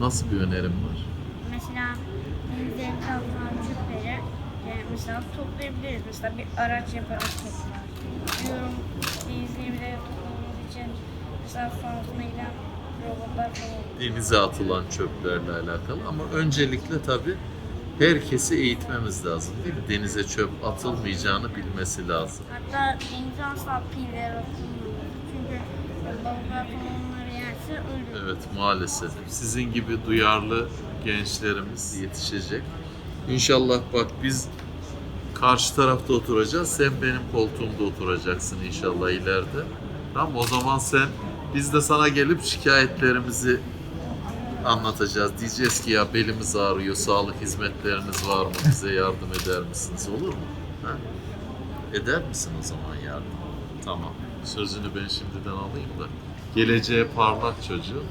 Nasıl bir önerim var? Mesela denizlerin atılan çöpleri e, mesela toplayabiliriz. Mesela bir araç yaparak toplar. Diyorum denizleri bir de toplamamız için mesela fazla giden robotlar falan. Denize atılan çöplerle alakalı ama öncelikle tabii herkesi eğitmemiz lazım değil mi? Denize çöp atılmayacağını bilmesi lazım. Hatta denize asla piller atılmıyor. Çünkü balıklar yerse ölür. Evet maalesef. Sizin gibi duyarlı gençlerimiz yetişecek. İnşallah bak biz karşı tarafta oturacağız. Sen benim koltuğumda oturacaksın inşallah ileride. Tamam o zaman sen biz de sana gelip şikayetlerimizi anlatacağız. Diyeceğiz ki ya belimiz ağrıyor, sağlık hizmetleriniz var mı? Bize yardım eder misiniz? Olur mu? Ha? Eder misin o zaman yardım? Tamam. Sözünü ben şimdiden alayım da. Geleceğe parlak çocuğu